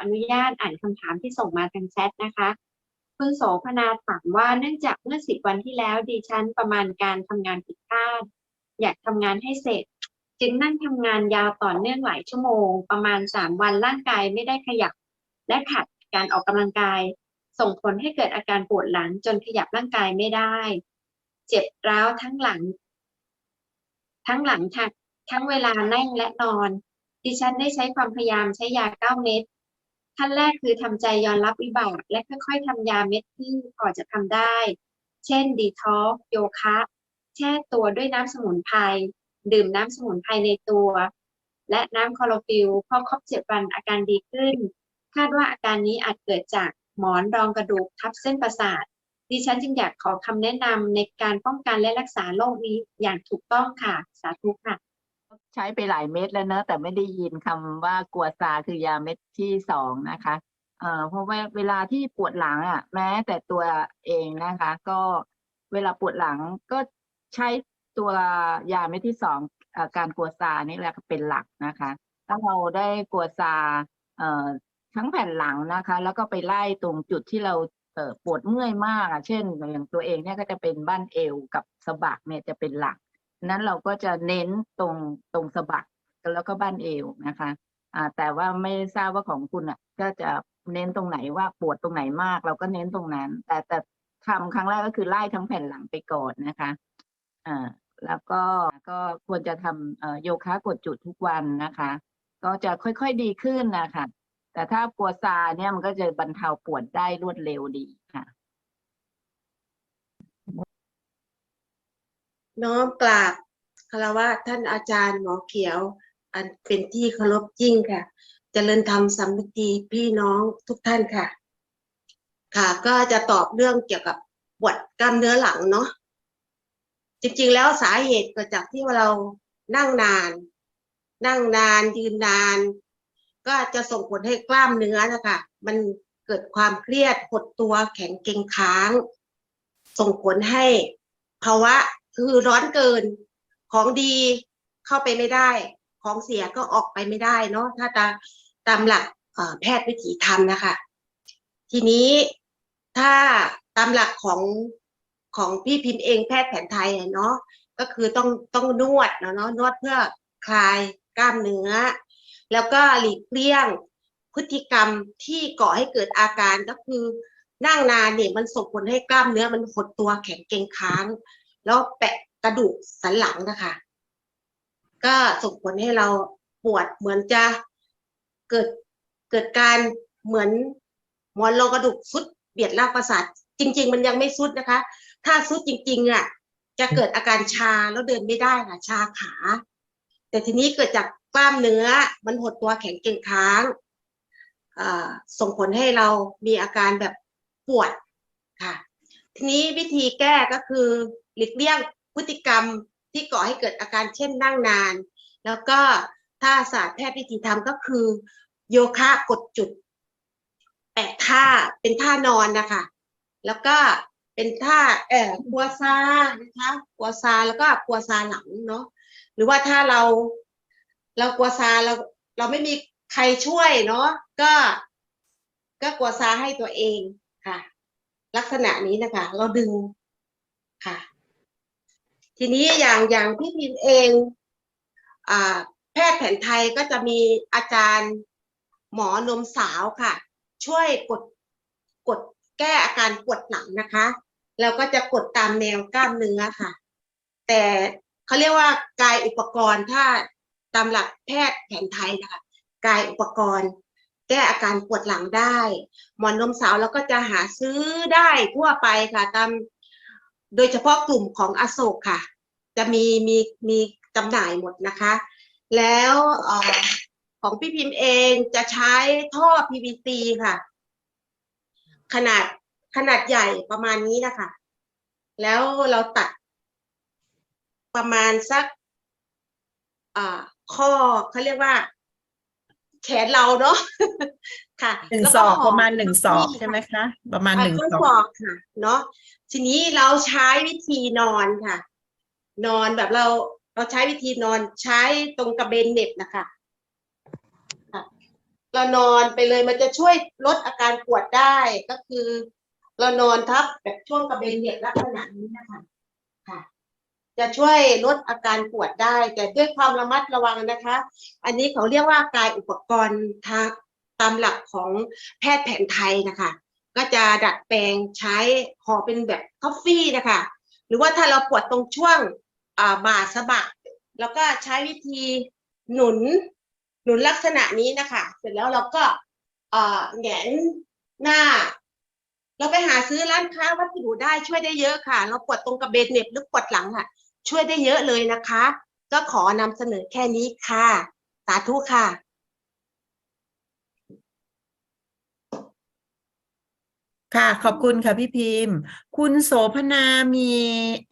อนุญาตอ่านคำถามที่ส่งมาทางแชทนะคะ คุณโสพนาถามว่าเนื่องจากเมื่อสิบวันที่แล้วดิฉันประมาณการทำงานผิดพลาดอยากทำงานให้เสร็จ จึงนั่งทำงานยาวต่อเนื่องหลายชั่วโมง ประมาณสามวันร่างกายไม่ได้ขยับ และขาดการออกกำลังกาย ส่งผลให้เกิดอาการปวดหลังจนขยับร่างกายไม่ได้ เจ็บร้าวทั้งหลัง ทั้งหลังทั้งทั้งเวลานั่งและนอนดิฉันได้ใช้ความพยายามใช้ยาเก้าเม็ด ขั้นแรกคือทำใจยอมรับวิบาก และค่อยๆทำยาเม็ดที่พอจะทำได้ เช่นดีท็อกโยคะ แช่ตัวด้วยน้ำสมุนไพรดื่มน้ำสมุนไพรในตัว และน้ำคลอโรฟิลพอครบเจ็ดวันอาการดีขึ้น คาดว่าอาการนี้อาจเกิดจากหมอนรองกระดูกทับเส้นประสาทดิฉันจึงอยากขอคำแนะนำในการป้องกันและรักษาโรคนี้อย่างถูกต้องค่ะ สาธุค่ะ ใช้ไปหลายเม็ดแล้วเนอะแต่ไม่ได้ยินคำว่ากัวซาคือยาเม็ดที่สองนะคะเอ่อเพราะว่าเวลาที่ปวดหลังอะ แม้แต่ตัวเองนะคะ ก็เวลาปวดหลังก็ใช้ตัวยาเม็ดที่สองเอ่อการกัวซานี่แหละเป็นหลักนะคะ ถ้าเราได้กัวซาเอ่อทั้งแผ่นหลังนะคะ แล้วก็ไปไล่ตรงจุดที่เราเอ่อปวดเมื่อยมากอะเช่นอย่างตัวเองเนี่ยก็จะเป็นบ้านเอวกับสะบักเนี่ยจะเป็นหลัก นั้นเราก็จะเน้นตรงตรงสะบักแล้วก็บ้านเอวนะคะอ่าแต่ว่าไม่ทราบว่าของคุณอะ ก็จะเน้นตรงไหนว่าปวดตรงไหนมาก เราก็เน้นตรงนั้น แต่แต่ทำครั้งแรกก็คือไล่ทั้งแผ่นหลังไปก่อนนะคะอ่าแล้วก็ก็ควรจะทำโยคะกดจุดทุกวันนะคะ ก็จะค่อยๆดีขึ้นนะคะแต่ถ้าปัวซาเนี่ยมันก็จะบรรเทาปวดได้รวดเร็วดีค่ะ น้อมกราบคารวะท่านอาจารย์หมอเขียว อันเป็นที่เคารพยิ่งค่ะเจริญธรรมสัมปตีพี่น้องทุกท่านค่ะ ค่ะ ก็จะตอบเรื่องเกี่ยวกับปวดกล้ามเนื้อหลังเนาะจริงๆแล้วสาเหตุเกิดจากที่ว่าเรานั่งนาน นั่งนานยืนนาน ก็จะส่งผลให้กล้ามเนื้อนะคะมันเกิดความเครียดหดตัวแข็งเกร็งค้าง ส่งผลให้ภาวะ คือร้อนเกิน ของดีเข้าไปไม่ได้ ของเสียก็ออกไปไม่ได้เนาะถ้าตามตามหลักแพทย์วิถีธรรมนะคะ ทีนี้ถ้าตามหลักของของพี่พิมพ์เองแพทย์แผนไทยเนาะก็คือต้องต้องนวดเนาะนวดเพื่อคลายกล้ามเนื้อ แล้วก็หลีกเลี่ยงพฤติกรรมที่ก่อให้เกิดอาการก็คือนั่งนานเนี่ยมันส่งผลให้กล้ามเนื้อมันหดตัวแข็งเกร็งค้าง แล้วแปะกระดูกสันหลังนะคะ ก็ส่งผลให้เราปวดเหมือนจะเกิดเกิดการเหมือนหมอนรองกระดูกสุดเบียดรากประสาทจริง ๆ มันยังไม่สุดนะคะ ถ้าสุดจริง ๆ อะ จะเกิดอาการชาแล้วเดินไม่ได้ค่ะชาขา แต่ทีนี้เกิดจากกล้ามเนื้อมันหดตัวแข็งเกร็งค้างอ่าส่งผลให้เรามีอาการแบบปวดค่ะ ทีนี้วิธีแก้ก็คือ หลีกเลี่ยงพฤติกรรมที่ก่อให้เกิดอาการเช่นนั่งนาน แล้วก็ถ้าศาสตร์แพทย์วิธีทำก็คือ โยคะกดจุดแปดท่าเป็นท่านอนนะคะ แล้วก็เป็นท่าเอ่อกัวซานะคะกัวซาแล้วก็กัวซาหลังเนาะหรือว่าถ้าเราเรากัวซาเราเราไม่มีใครช่วยเนาะก็ ก็กัวซาให้ตัวเองค่ะ ลักษณะนี้นะคะ เราดึงค่ะ ทีนี้อย่างอย่างพี่พิมเองอแพทย์แผนไทยก็จะมีอาจารย์หมอนมสาวค่ะ ช่วยกดกดแก้อาการปวดหลังนะคะแล้วก็จะกดตามแนวกล้ามเนื้อค่ะ แต่เขาเรียกว่ากายอุปกรณ์ถ้าตามหลักแพทย์แผนไทยนะคะกายอุปกรณ์ แก้อาการปวดหลังได้ หมอนนมสาวแล้วก็จะหาซื้อได้ทั่วไปค่ะ ตาม โดยเฉพาะกลุ่มของอโศกค่ะ จะมีมีมีจำหน่ายหมดนะคะ แล้วออของพี่พิมพ์เองจะใช้ท่อ PVC ค่ะ ขนาดขนาดใหญ่ประมาณนี้นะคะ แล้วเราตัดประมาณสักข้อเขาเรียกว่า แขนเราเนาะค่ะหนึ่งแล้วศก็อกห่ประมาณหนึ่งศอกที่ใช่ไหมคะ ประมาณอะหนึ่งครึ่งศอกศอกค่ะ เนาะทีนี้เราใช้วิธีนอนค่ะ นอนแบบเราเราใช้วิธีนอนใช้ตรงกระเบนเหน็บนะคะค่ะเรานอนไปเลยมันจะช่วยลดอาการปวดได้ก็คือ เรานอนทับแบบช่วงกระเบนเหยียดลักษณะนี้นะคะค่ะ จะช่วยลดอาการปวดได้ แต่ด้วยความระมัดระวังนะคะ อันนี้เขาเรียกว่ากายอุปกรณ์ทางตามหลักของแพทย์แผนไทยนะคะ ก็จะดัดแปลงใช้ห่อเป็นแบบคอฟฟี่นะคะ หรือว่าถ้าเราปวดตรงช่วงอ่าบ่าสะบัก แล้วก็ใช้วิธีหนุนหนุนลักษณะนี้นะคะ เสร็จแล้วเราก็อ่าแหงนหน้า เราไปหาซื้อร้านค้าวัสดุได้ช่วยได้เยอะค่ะ เราปวดตรงกระเบนเหน็บหรือปวดหลังค่ะ ช่วยได้เยอะเลยนะคะ ก็ขอนำเสนอแค่นี้ค่ะ สาธุค่ะค่ะ ขอบคุณค่ะพี่พิมพ์ คุณโสพนามี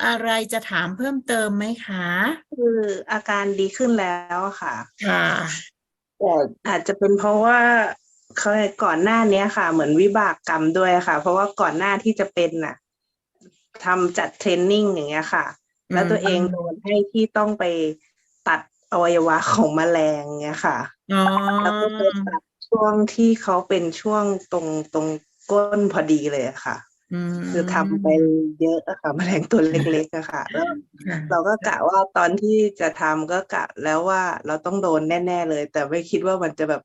อะไรจะถามเพิ่มเติมไหมคะ คืออาการดีขึ้นแล้วอะค่ะ ค่ะแต่อาจจะเป็นเพราะว่าเขาก่อนหน้าเนี้ยค่ะ เหมือนวิบากกรรมด้วยค่ะ เพราะว่าก่อนหน้าที่จะเป็นน่ะทำจัดเทรนนิ่งอย่างเงี้ยค่ะ แล้วตัวเองโดนให้ที่ต้องไปตัดอวัยวะของแมลงเงี้ยค่ะอ๋อแล้วก็ไปตัดช่วงที่เขาเป็นช่วงตรงตรงก้นพอดีเลยอะค่ะอืมคือทำไปเยอะอะค่ะแมลงตัวเล็กๆอะค่ะแล้วค่ะเราก็กะว่าตอนที่จะทำก็กะแล้วว่าเราต้องโดนแน่ ๆ เลย แต่ไม่คิดว่ามันจะแบบ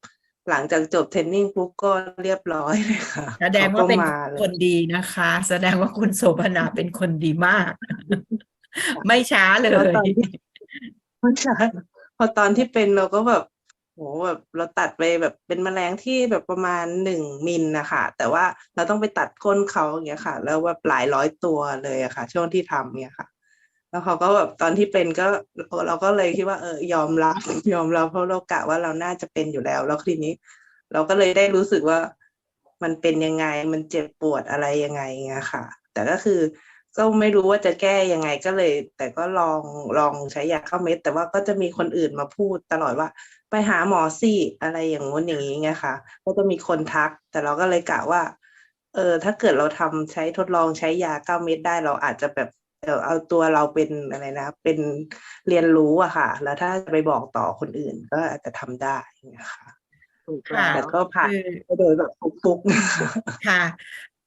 หลังจากจบเทรนนิ่งปุ๊บก็เรียบร้อยเลยค่ะ แสดงว่าเป็นขก็มาเลยคนดีนะคะ แสดงว่าคุณโสพนาเป็นคนดีมาก ไม่ช้าเลยตอนที่ใช่พอตอนที่เป็นเราก็แบบโหแบบเราตัดไปแบบเป็นแมลงที่แบบประมาณหนึ่งมิลนะคะแต่ว่าเราต้องไปตัดก้นเขาอย่างเงี้ยค่ะ แล้วว่าหลายร้อยตัวเลยอะค่ะ ช่วงที่ทำเนี่ยค่ะ แล้วเขาก็แบบตอนที่เป็นก็เราก็เลยคิดว่าเออยอมรับยอมรับเพราะเรากะว่าเราน่าจะเป็นอยู่แล้ว แล้วทีนี้ เราก็เลยได้รู้สึกว่ามันเป็นยังไงมันเจ็บปวดอะไรยังไงเงี้ยค่ะ แต่ก็คือ ก็ไม่รู้ว่าจะแก้ยังไงก็เลย แต่ก็ลองลองใช้ยาเข้าเม็ด แต่ว่าก็จะมีคนอื่นมาพูดตลอดว่า ไปหาหมอสิอะไรอย่างงู้นอย่างนี้ไงค่ะก็จะมีคนทัก แต่เราก็เลยกะว่า เออ ถ้าเกิดเราทำใช้ทดลองใช้ยาเก้าเม็ดได้เราอาจจะแบบเออเอาตัวเราเป็นอะไรนะ เป็นเรียนรู้อะค่ะ แล้วถ้าจะไปบอกต่อคนอื่นก็อาจจะทำได้นะคะถูกค่ะแล้แต่วก็ผ่านคือไปโดยแบบฟุกๆค่ะ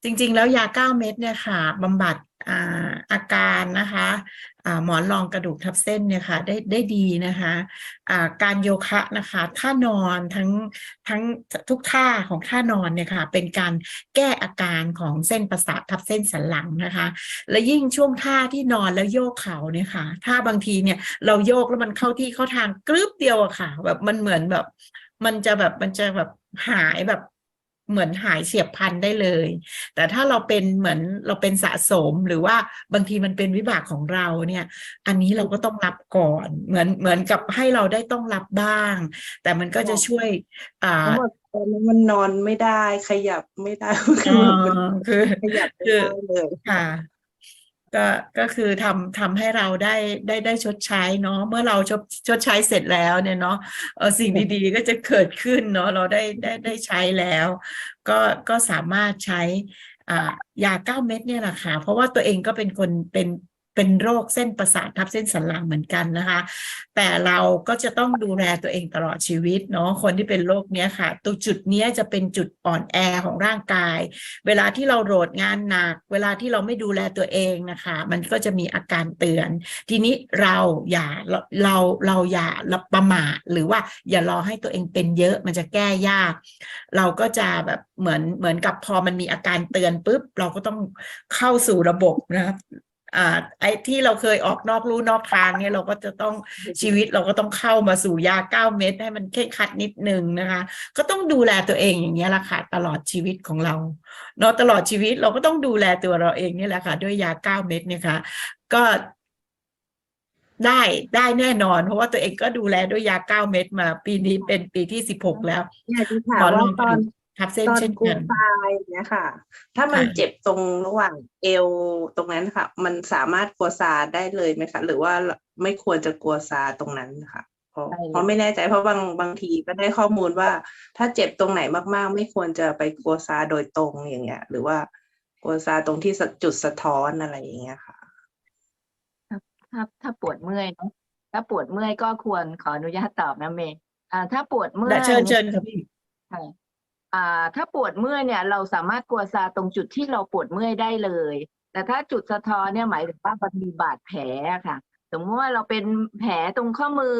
จริงๆ แล้วยาเก้าเม็ดเนี่ยค่ะบำบัด อาการนะคะหมอนรองกระดูกทับเส้นเนี่ยค่ะได้ได้ดีนะคะอ่าการโยคะนะคะท่านอนทั้งทั้งทุกท่าของท่านอนเนี่ยค่ะเป็นการแก้อาการของเส้นประสาททับเส้นสันหลังนะคะ และยิ่งช่วงท่าที่นอนแล้วโยกเข่าเนี่ยค่ะถ้าบางทีเนี่ยเราโยกแล้วมันเข้าที่เข้าทางกรึบเดียวอะค่ะ แบบมันเหมือนแบบมันจะแบบมันจะแบบหายแบบ เหมือนหายเฉียบพลันได้เลย แต่ถ้าเราเป็นเหมือนเราเป็นสะสมหรือว่าบางทีมันเป็นวิบากของเราเนี่ย อันนี้เราก็ต้องรับก่อน เหมือนเหมือนกับให้เราได้ต้องรับบ้าง แต่มันก็จะช่วยอ่าทั้งหมดตอนนั้นมันนอนไม่ได้ขยับไม่ได้คืเอ่อแบบมันอคือขยับไม่คือได้เลยค่ะ ก็ก็คือทำทำให้เราได้ได้ได้ชดใช้เนาะเมื่อเราชดชดใช้เสร็จแล้วเนี่ยเนาะเออสิ่งดีๆก็จะเกิดขึ้นเนาะเราได้ได้ได้ใช้แล้ว ก็ก็สามารถใช้อ่ายาเก้าเม็ดเนี่ยแหละค่ะเพราะว่าตัวเองก็เป็นคนเป็น เป็นโรคเส้นประสาททับเส้นสันหลังเหมือนกันนะคะ แต่เราก็จะต้องดูแลตัวเองตลอดชีวิตเนาะคนที่เป็นโรคเนี้ยค่ะ ตัวจุดเนี้ยจะเป็นจุดอ่อนแอของร่างกาย เวลาที่เราโหลดงานหนัก เวลาที่เราไม่ดูแลตัวเองนะคะ มันก็จะมีอาการเตือน ทีนี้เราอย่าเราเราอย่าประมาทหรือว่าอย่ารอให้ตัวเองเป็นเยอะมันจะแก้ยาก เราก็จะแบบเหมือนเหมือนกับพอมันมีอาการเตือนปุ๊บเราก็ต้องเข้าสู่ระบบนะครับ อ่าไอ้ที่เราเคยออกนอกลู่นอกทางเนี่ยเราก็จะต้องชีวิตเราก็ต้องเข้ามาสู่ยาเก้าเม็ดให้มันเคร่งครัดนิดนึงนะคะ ก็ต้องดูแลตัวเองอย่างเงี้ยแหละค่ะตลอดชีวิตของเราเนาะตลอดชีวิตเราก็ต้องดูแลตัวเราเองนี่แหละค่ะ ด้วยยาเก้าเม็ดเนี่ยค่ะก็ได้ได้แน่นอน เพราะว่าตัวเองก็ดูแลด้วยยาเก้าเม็ดมา ปีนี้เป็นปีที่สิบหกแล้วเนี่ยที่ถาหมมอนรว่าองตอน ทับเส้นตอนเช่นกลัวกัน ตายเนี่ยค่ะ ถ้ามันค่ะ เจ็บตรงระหว่างเอวตรงนั้นค่ะ มันสามารถกลัวซาได้เลยไหมคะ หรือว่าไม่ควรจะกลัวซาตรงนั้นค่ะเพราะได้เลย เพราะไม่แน่ใจเพราะบางบางทีก็ได้ข้อมูลว่า ถ้าเจ็บตรงไหนมากๆ ไม่ควรจะไปกลัวซาโดยตรงอย่างเงี้ย หรือว่ากลัวซาตรงที่สะจุดสะท้อนอะไรอย่างเงี้ยค่ะ ถ้าถ้าปวดเมื่อยเนอะถ้าปวดเมื่อยก็ควรขออนุญาตตอบนะเมย์อ่าถ้าปวดเมื่อแต่ยเชิญเชิญค่ะพี่ ค่ะอ่า ถ้าปวดเมื่อยเนี่ยเราสามารถกัวซาตรงจุดที่เราปวดเมื่อยได้เลย แต่ถ้าจุดสะท้อนเนี่ยหมายถึงว่ามันมีบาดแผลค่ะสมมติว่าเราเป็นแผลตรงข้อมือ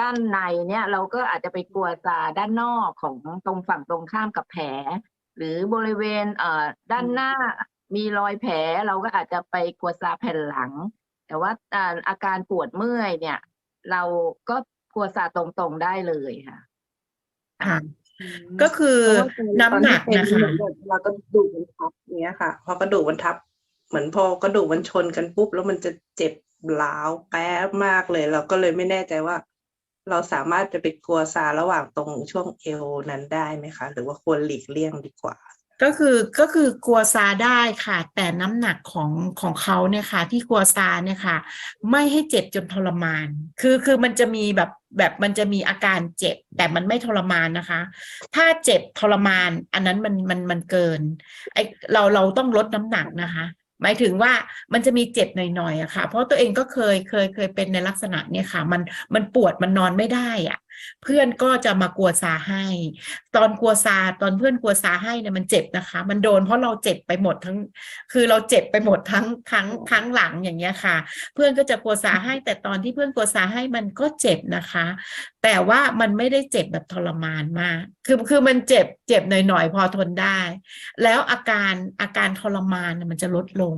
ด้านในเนี่ย เราก็อาจจะไปกัวซาด้านนอกของตรงฝั่งตรงข้ามกับแผล หรือบริเวณเอ่อด้านหน้ามีรอยแผลเราก็อาจจะไปกัวซาแผ่นหลัง แต่ว่าอาการปวดเมื่อยเนี่ย เราก็กัวซาตรงๆได้เลยค่ะ ก็คือน้ำหนักนะคะเราก็ดูกมันทับเนี้ยค่ะ พอกระดูกมันทับ เหมือนพอกระดูกมันชนกันปุ๊บแล้วมันจะเจ็บร้าวแป๊บมากเลย เราก็เลยไม่แน่ใจว่า เราสามารถจะไปกลัวซาระหว่างตรงช่วงเอวนั้นได้ไหมคะ หรือว่าควรหลีกเลี่ยงดีกว่า ก็คือก็คือกลัวซาได้ค่ะ แต่น้ำหนักของของเขาเนี่ยค่ะ ที่กลัวซาเนี่ยค่ะ ไม่ให้เจ็บจนทรมาน คือคือมันจะมีแบบแบบมันจะมีอาการเจ็บ แต่มันไม่ทรมานนะคะ ถ้าเจ็บทรมาน อันนั้นมันมันมันเกินไอเราเราต้องลดน้ำหนักนะคะหมายถึงว่ามันจะมีเจ็บหน่อยๆอะค่ะ เพราะตัวเองก็เคยเคยเคยเป็นในลักษณะเนี่ยค่ะ มันมันปวดมันนอนไม่ได้อะ เพื่อนก็จะมากลัวซาให้ ตอนกลัวซาตอนเพื่อนกลัวซาให้เนี่ยมันเจ็บนะคะ มันโดนเพราะเราเจ็บไปหมดทั้ง คือเราเจ็บไปหมดทั้งทั้งทั้งหลังอย่างเงี้ยค่ะ เพื่อนก็จะกลัวซาให้ แต่ตอนที่เพื่อนกลัวซาให้มันก็เจ็บนะคะ แต่ว่ามันไม่ได้เจ็บแบบทรมานมาก คือคือมันเจ็บเจ็บหน่อยๆพอทนได้ แล้วอาการอาการทรมานน่ะมันจะลดลง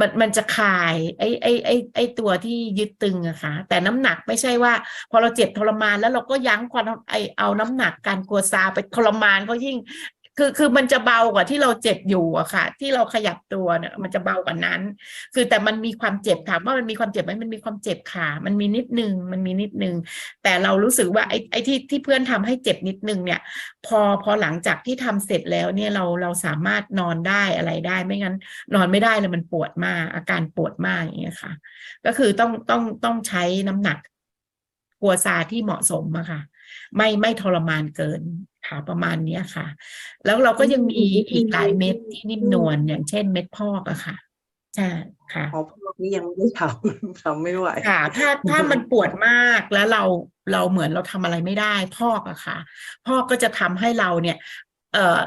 มันมันจะคลายไอ้ไอ้ไอ้ไอ้ตัวที่ยึดตึงอะค่ะแต่น้ำหนักไม่ใช่ว่า พอเราเจ็บทรมานแล้วเราก็ยั้งความไอเอาน้ำหนักการกลัวซาไปทรมานก็ยิ่ง คือคือมันจะเบากว่าที่เราเจ็บอยู่อะค่ะ ที่เราขยับตัวเนี่ยมันจะเบากว่านั้น คือแต่มันมีความเจ็บถามว่ามันมีความเจ็บไหมมันมีความเจ็บค่ะมันมีนิดนึงมันมีนิดนึง แต่เรารู้สึกว่าไอ้ไอ้ที่ที่เพื่อนทำให้เจ็บนิดนึงเนี่ย พอพอหลังจากที่ทำเสร็จแล้วเนี่ยเราเราสามารถนอนได้อะไรได้ ไม่งั้น นอนไม่ได้เลยมันปวดมากอาการปวดมากอย่างเงี้ยค่ะ ก็คือต้องต้องต้องใช้น้ำหนักกัวซาที่เหมาะสมอะค่ะ ไม่ไม่ทรมานเกิน ค่ะประมาณเนี้ยค่ะ แล้วเราก็ยังมีอีกหลายเม็ดที่นิ่มนวลอย่างเช่นเม็ดพอกอะค่ะใช่ค่ะอ๋อพวกนี้ยังไม่ได้ทำทำไม่ไหวค่ะ ถ้าถ้ามันปวดมากแล้วเราเราเหมือนเราทำอะไรไม่ได้พอกอะค่ะ พอกก็จะทำให้เราเนี่ย เอ่อ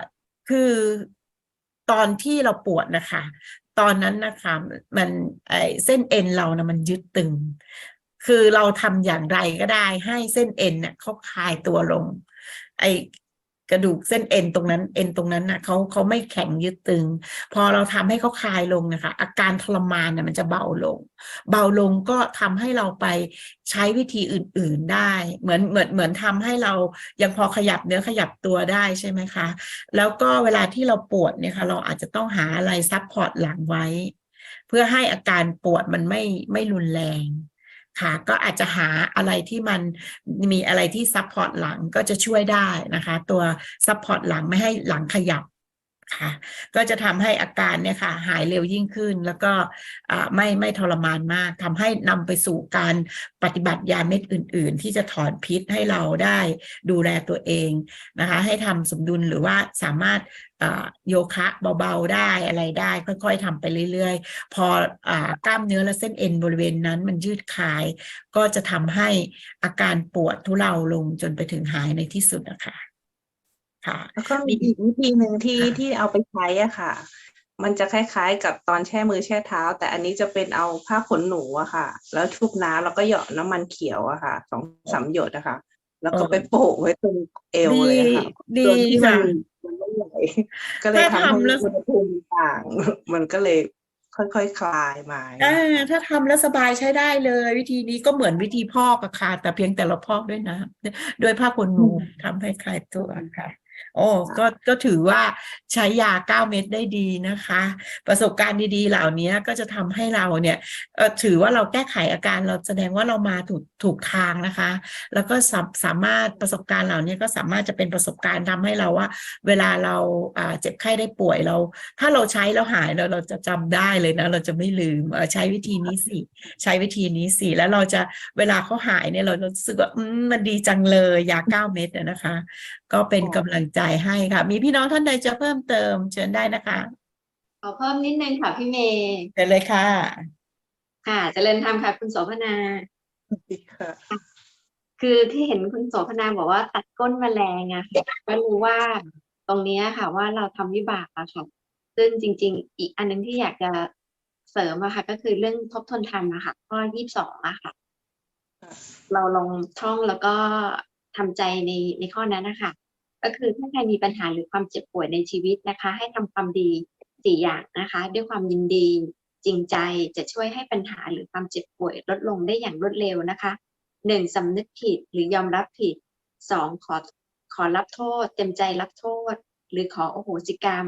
คือตอนที่เราปวดนะคะ ตอนนั้นนะคะมันไอเส้นเอ็นเรานะมันยึดตึง คือเราทำอย่างไรก็ได้ ให้เส้นเอ็นเนี่ยเขาคลายตัวลงไอ กระดูกเส้นเอ็นตรงนั้นเอ็นตรงนั้นนะเขาเขาไม่แข็งยึดตึง พอเราทำให้เขาคลายลงนะคะ อาการทรมานเนี่ยมันจะเบาลง เบาลงก็ทำให้เราไปใช้วิธีอื่น ๆได้ เหมือนเหมือนเหมือนทำให้เรายังพอขยับเนื้อขยับตัวได้ใช่ไหมคะ แล้วก็เวลาที่เราปวดเนี่ยค่ะเราอาจจะต้องหาอะไรซับพอร์ตหลังไว้ เพื่อให้อาการปวดมันไม่ไม่รุนแรง ค่ะก็อาจจะหาอะไรที่มันมีอะไรที่ซับพอร์ตหลังก็จะช่วยได้นะคะ ตัวซับพอร์ตหลังไม่ให้หลังขยับค่ะก็จะทำให้อาการเนี่ยค่ะหายเร็วยิ่งขึ้น แล้วก็ไม่ไม่ทรมานมากทำให้นำไปสู่การปฏิบัติยาเม็ดอื่น ๆ ที่จะถอนพิษให้เราได้ดูแลตัวเองนะคะ ให้ทำสมดุลหรือว่าสามารถ โยคะเบาๆได้อะไรได้ ค่อย ๆทำไปเรื่อย ๆ พออ่ากล้ามเนื้อและเส้นเอ็นบริเวณนั้นมันยืดคลาย ก็จะทำให้อาการปวดทุเลาลงจนไปถึงหายในที่สุดนะคะค่ะ แล้วก็มีอีกวิธีหนึ่งที่ค่ะที่เอาไปใช้อะค่ะ มันจะคล้ายๆ กับตอนแช่มือแช่เท้า แต่อันนี้จะเป็นเอาผ้าขนหนูอะค่ะ แล้วชุบน้ำแล้วก็เหยาะน้ำมันเขียวอะค่ะสองสามหยดอะค่ะแล้วก็ไปโปะไว้ตรงเอวเลยอะค่ะดีโดยที่มัค่ะนมันไม่ไหว ก็เลยถ้าทำให้ทำแล้วอุณหภูมิต่าง มันก็เลยค่อยๆคลายมาอ่าถ้าทำแล้วสบายใช้ได้เลย วิธีนี้ก็เหมือนวิธีพอกอะค่ะแต่เพียงแต่เราพอกด้วยนะด้วยผ้าขนหนูทำให้คลายตัวค่ะ โอ้ก็ก็ถือว่าใช้ยาเก้าเม็ดได้ดีนะคะ ประสบการณ์ดีๆ เหล่านี้ก็จะทำให้เราเนี่ยถือว่าเราแก้ไขอาการเราแสดงว่าเรามาถูกถูกทางนะคะ แล้วก็สาสามารถประสบการณ์เหล่านี้ก็สามารถจะเป็นประสบการณ์ทำให้เราว่า เวลาเราเจ็บไข้ได้ป่วยเรา ถ้าเราใช้แล้วหายเราเราจะจำได้เลยนะ เราจะไม่ลืมใช้วิธีนี้สิใช้วิธีนี้สิแล้วเราจะเวลาเขาหายเนี่ยเราจะรู้สึกว่ามมันดีจังเลยยาเก้าเม็ดนะคะ ก็เป็นกำลังใจให้ค่ะ มีพี่น้องท่านใดจะเพิ่มเติมเชิญได้นะคะ ขอเพิ่มนิดนึงค่ะพี่เมย์เชิญเลยค่ะ ค่ะเจริญธรรมค่ะ คุณโสภณาค่ะคือที่เห็นคุณโสพนาบอกว่าตัดก้นแมลงอะค่ะก็รู้ว่าตรงเนี้ยค่ะ ว่าเราทำวิบากอะค่ะซึ่งจริง ๆ อีกอันหนึงที่อยากจะเสริมอะค่ะ ก็คือเรื่องทบทวนธรรมอะค่ะข้อยี่สิบสองอะค่ะ เราลองท่องแล้วก็ทำใจในในข้อนั้นนะคะ ก็คือถ้าใครมีปัญหาหรือความเจ็บปวยในชีวิตนะคะ ให้ทำความดีสี่อย่างนะคะ ด้วยความยินดีจริงใจจะช่วยให้ปัญหาหรือความเจ็บป่วยลดลงได้อย่างรวดเร็วนะคะหนึ่งสำนึกผิดหรือยอมรับผิดสองขอขอรับโทษ เต็มใจรับโทษ หรือขอโอโหสิกรรม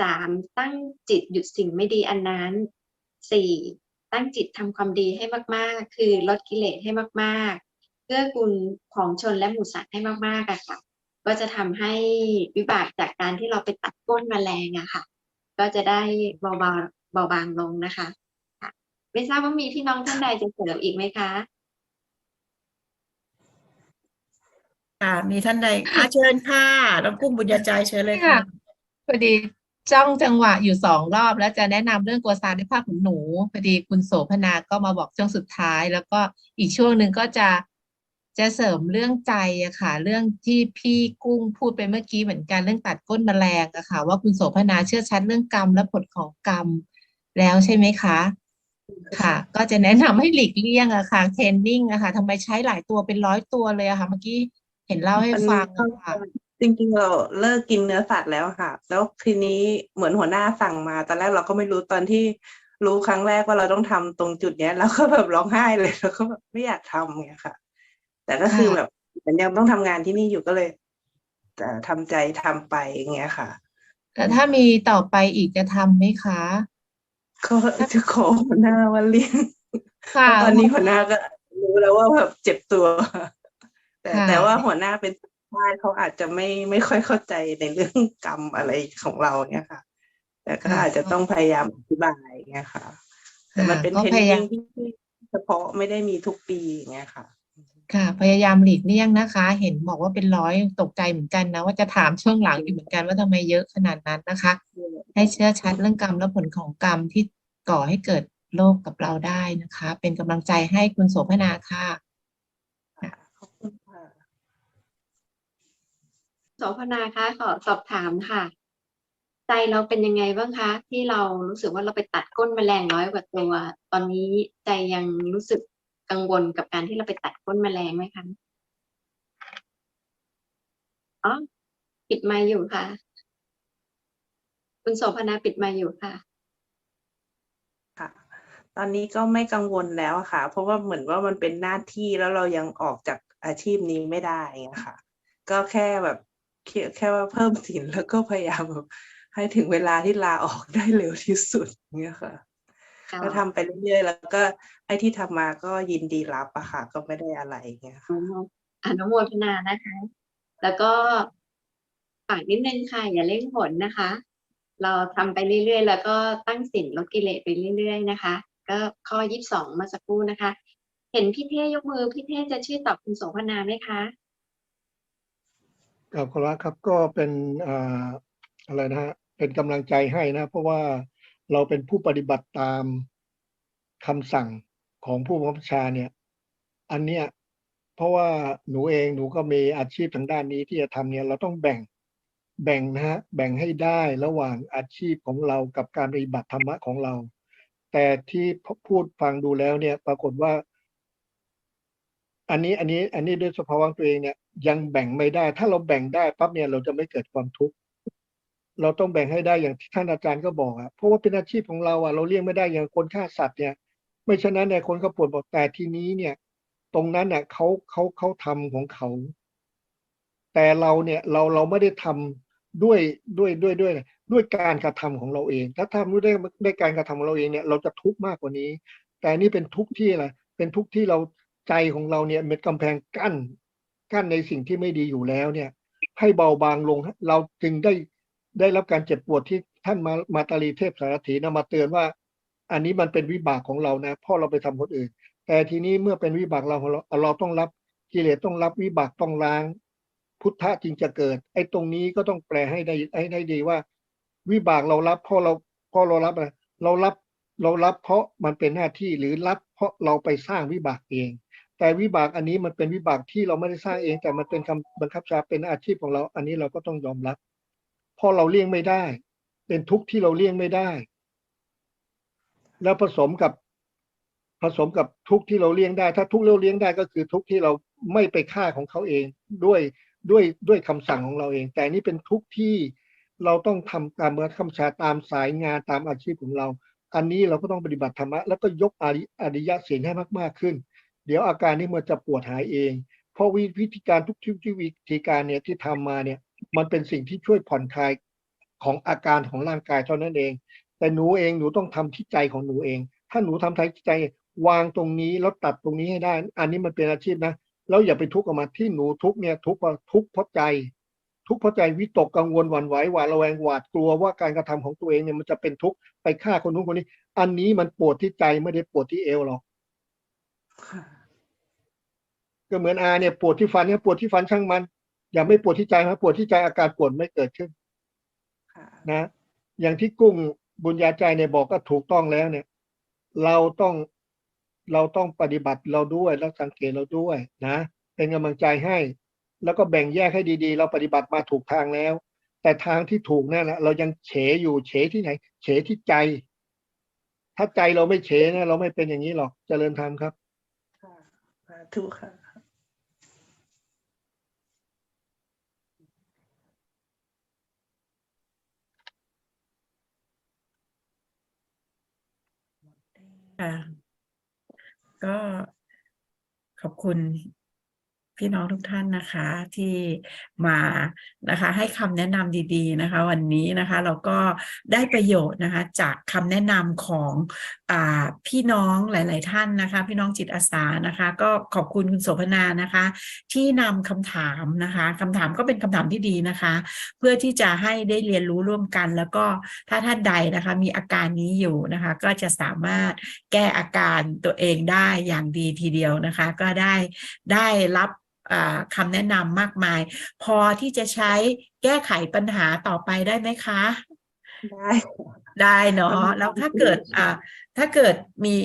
สามตั้งจิตหยุดสิ่งไม่ดีอันนั้นสี่ตั้งจิตทำความดีให้มากๆ คือลดกิเลสให้มากๆ เพื่อกุลของชนและหมู่สัตว์ให้มากๆอะค่ะ ก็จะทำให้วิบากจากการที่เราไปตัดก้นแมลงอะค่ะ ก็จะได้เบาๆเบาบางลงนะคะค่ะไม่ทราบว่ามีพี่น้องท่านใดจะเสริมอีกไหมคะค่ะมีท่านใดอาเชิญค่ะน้องกุ้งบุญญาใจเชิญเลยค่ะพอดีจ้องจังหวะอยู่สองรอบ แล้วจะแนะนำเรื่องกัวซาในภาคของหนูพอดีคุณโสพนาก็มาบอกช่วงสุดท้าย แล้วก็อีกช่วงหนึ่งก็จะ จะเสริมเรื่องใจอะค่ะ เรื่องที่พี่กุ้งพูดไปเมื่อกี้เหมือนกันเรื่องตัดก้นแมลงอะค่ะ ว่าคุณโสพนาเชื่อชัดเรื่องกรรมและผลของกรรมแล้วใช่ไหมคะ ค่ะ ก็จะแนะนำให้หลีกเลี่ยงอะค่ะเทรนนิ่งอะค่ะทำไมใช้หลายตัวเป็นร้อยตัวเลยอะค่ะ เมื่อกี้เห็นเล่าให้ฟังค่ะจริงๆเราเลิกกินเนื้อสัตว์แล้วค่ะ แล้วทีนี้เหมือนหัวหน้าสั่งมาตอนแรกเราก็ไม่รู้ตอนที่รู้ครั้งแรกว่าเราต้องทำตรงจุดเนี้ย แล้วก็แบบร้องไห้เลยแล้วก็แบบไม่อยากทำเงี้ยค่ะ แต่ก็คือค่ะแบบมันยังต้องทำงานที่นี่อยู่ก็เลยแต่ทำใจทำไปอย่างเงี้ยค่ะแต่ถ้ามีต่อไปอีกจะทำไหมคะก็จะขอหัวหน้าวันเลี้ยงค่ะตอนนี้หัวหน้าก็รู้แล้วว่าแบบเจ็บตัว แต่ค่ะแต่ว่าหัวหน้าเป็นชายเขาอาจจะไม่ไม่ค่อยเข้าใจในเรื่องกรรมอะไรของเราเนี่ยค่ะ แต่ก็อาจจะต้องพยายามอธิบายอย่างเงี้ยค่ะ แต่มันเป็นก็เทรนพยายานิ่มงที่เฉพาะไม่ได้มีทุกปีอย่างเงี้ยค่ะ ค่ะ พยายามหลีกเลี่ยงนะคะ เห็นบอกว่าเป็นร้อยตกใจเหมือนกันนะ ว่าจะถามช่วงหลังอยู่เหมือนกันว่าทำไมเยอะขนาดนั้นนะคะ ให้เชื่อชัดเรื่องกรรมและผลของกรรมที่ก่อให้เกิดโรคกับเราได้นะคะ เป็นกำลังใจให้คุณโสภณาค่ะขอบคุณค่ะโสพนาคะขอสอบถามค่ะ ใจเราเป็นยังไงบ้างคะ ที่เรารู้สึกว่าเราไปตัดก้นแมลงร้อยกว่าตัว ตอนนี้ใจยังรู้สึก กังวลกับการที่เราไปตัดก้นแมลงไหมคะอ๋อปิดไมค์อยู่ค่ะ คุณโสพนาปิดไมค์อยู่ค่ะค่ะ ตอนนี้ก็ไม่กังวลแล้วค่ะ เพราะว่าเหมือนว่ามันเป็นหน้าที่แล้วเรายังออกจากอาชีพนี้ไม่ได้อย่างเงี้ยค่ะ ก็แค่แบบแค่ว่าเพิ่มสินแล้วก็พยายามแบบให้ถึงเวลาที่ลาออกได้เร็วที่สุดเงี้ยค่ะ ก็ทำไปเรื่อยๆ แล้วก็ไอ้ที่ทำมาก็ยินดีรับอะค่ะ ก็ไม่ได้อะไรเงี้ยอค่ะนุโมอนุโมทนานะคะ แล้วก็ฝากนิดนึงค่ะ อย่าเร่งผลนะคะ เราทำไปเรื่อยๆ แล้วก็ตั้งสินลดกิเลสไปเรื่อย ๆ นะคะ ก็ข้อยี่สิบสองมาสักครู่นะคะ เห็นพี่เท่ยกมือ พี่เท่จะช่วยตอบคุณโสพนาไหมคะครับขอรับครับก็เป็นอ่าอะไรนะฮะเป็นกำลังใจให้นะ เพราะว่า เราเป็นผู้ปฏิบัติตามคำสั่งของผู้บังคับบัญชาเนี่ย อันเนี้ยเพราะว่าหนูเองหนูก็มีอาชีพทางด้านนี้ที่จะทำเนี่ยเราต้องแบ่งแบ่งนะฮะแบ่งให้ได้ระหว่างอาชีพของเรากับการปฏิบัติธรรมะของเรา แต่ที่พูดฟังดูแล้วเนี่ย ปรากฏว่า อันนี้อันนี้ อันนี้ด้วยสภาวะตัวเองเนี่ย ยังแบ่งไม่ได้ ถ้าเราแบ่งได้ปั๊บเนี่ยเราจะไม่เกิดความทุกข์ เราต้องแบ่งให้ได้อย่างที่ท่านอาจารย์ก็บอกอะเพราะว่าเป็นอาชีพของเราอะเราเลี่ยงไม่ได้อย่างคนฆ่าสัตว์เนี่ย ไม่ฉะนั้นเนี่ยคนก็ปวดบอกแต่ทีนี้เนี่ย ตรงนั้นเน่ะเขาเขาเขาทำของเขา แต่เราเนี่ยเราเราไม่ได้ทำด้วยด้วยด้วยด้วยด้วยการกระทำของเราเอง ถ้าทำด้วยด้วยการกระทำของเราเองเนี่ย เราจะทุกข์มากกว่านี้ แต่นี่เป็นทุกข์ที่อะไรเป็นทุกข์ที่เราใจของเราเนี่ยเป็นกำแพงกั้นกั้นในสิ่งที่ไม่ดีอยู่แล้วเนี่ย ให้เบาบางลงเราจึงได้ ได้รับการเจ็บปวดที่ท่านมามาตาลีเทพสารถีนะมาเตือนว่า อันนี้มันเป็นวิบากของเรานะพราะเราไปทำคนอื่น แต่ทีนี้เมื่อเป็นวิบากเราของเราเราต้องรับกิเลสต้องรับวิบากต้องล้าง พุทธะจึงจะเกิด ไอ้ตรงนี้ก็ต้องแปลให้ได้ให้ได้ดีว่า วิบากเรารับเพราะเราเพราะเรารับอะไรเรารับเรารับเพราะมันเป็นหน้าที่หรือรับเพราะเราไปสร้างวิบากเอง แต่วิบากอันนี้มันเป็นวิบากที่เราไม่ได้สร้างเอง แต่มันเป็นคำบังคับชาเป็นอาชีพของเรา อันนี้เราก็ต้องยอมรับ ราะเราเลี่ยงไม่ได้ เป็นทุกข์ที่เราเลี่ยงไม่ได้ แล้วผสมกับผสมกับทุกข์ที่เราเลี่ยงได้ ถ้าทุกข์เราเลี่ยงได้ก็คือทุกข์ที่เราไม่ไปฆ่าของเขาเองด้วยด้วยด้วยคำสั่งของเราเอง แต่นี่เป็นทุกข์ที่เราต้องทำตามคำชาตามสายงานตามอาชีพของเรา อันนี้เราก็ต้องปฏิบัติธรรมะแล้วก็ยกอริอริยะศีลให้มาก ๆ ขึ้น เดี๋ยวอาการนี้มันจะปวดหายเอง เพราะวิธีการทุกที่วิธีการเนี่ยที่ทำมาเนี่ย มันเป็นสิ่งที่ช่วยผ่อนคลายของอาการของร่างกายเท่านั้นเอง แต่หนูเองหนูต้องทำที่ใจของหนูเอง ถ้าหนูทำที่ใจวางตรงนี้แล้วตัดตรงนี้ให้ได้ อันนี้มันเป็นอาชีพนะแล้วอย่าไปทุกข์กับมันที่หนูทุกข์เนี่ยทุกข์เพราะทุกข์เพราะใจ ทุกข์เพราะใจวิตกกังวลหวั่นไหวหวาดระแวงหวาดกลัวว่าการกระทำของตัวเองเนี่ยมันจะเป็นทุกข์ไปฆ่าคนนู้นคนนี้ อันนี้มันปวดที่ใจไม่ได้ปวดที่เอวหรอกค่ะก็เหมือนอาเนี่ยปวดที่ฟันเนี่ยปวดที่ฟันช่างมัน อย่าไม่ปวดที่ใจนะปวดที่ใจอาการปวดไม่เกิดขึ้นค่ะนะ อย่างที่กุ้งบุญญาใจเนี่ยบอกก็ถูกต้องแล้วเนี่ย เราต้องเราต้องปฏิบัติเราด้วยแล้วสังเกตเราด้วยนะ เป็นกำลังใจให้ แล้วก็แบ่งแยกให้ดีๆ เราปฏิบัติมาถูกทางแล้ว แต่ทางที่ถูกนั่นแหละเรายังเฉอยู่เฉที่ไหน เฉที่ใจ ถ้าใจเราไม่เฉเนี่ยเราไม่เป็นอย่างนี้หรอกเจริญธรรมครับค่ะสาธุค่ะ ค่ะ ก็ขอบคุณ พี่น้องทุกท่านนะคะที่มานะคะ ให้คำแนะนำดีๆนะคะ วันนี้นะคะเราก็ได้ประโยชน์นะคะจากคำแนะนำของอ่าพี่น้องหลาย ๆ ท่านนะคะ พี่น้องจิตอาสานะคะ ก็ขอบคุณคุณโสภณานะคะ ที่นำคำถามนะคะคำถามก็เป็นคำถามที่ดีนะคะ เพื่อที่จะให้ได้เรียนรู้ร่วมกัน แล้วก็ถ้าท่านใดนะคะมีอาการนี้อยู่นะคะ ก็จะสามารถแก้อาการตัวเองได้อย่างดีทีเดียวนะคะ ก็ได้ได้รับ คำแนะนำมากมาย พอที่จะใช้แก้ไขปัญหาต่อไปได้ไหมคะ ได้ได้เนาะอืมแล้วถ้าเกิดอ่าถ้าเกิดมี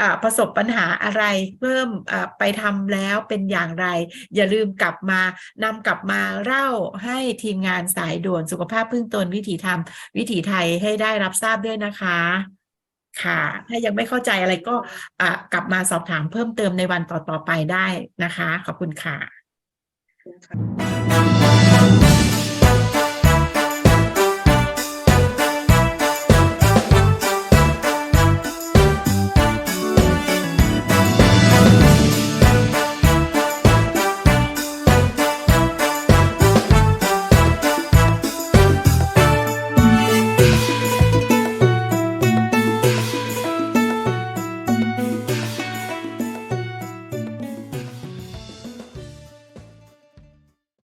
อ่าประสบปัญหาอะไรเพิ่มอ่าไปทำแล้วเป็นอย่างไร อย่าลืมกลับมานำกลับมาเล่าให้ทีมงานสายด่วนสุขภาพพึ่งตนวิถีธรรม วิถีไทยให้ได้รับทราบด้วยนะคะ ค่ะ ถ้ายังไม่เข้าใจอะไรก็กลับมาสอบถามเพิ่มเติมในวันต่อๆไปได้นะคะ ขอบคุณค่ะค่ะ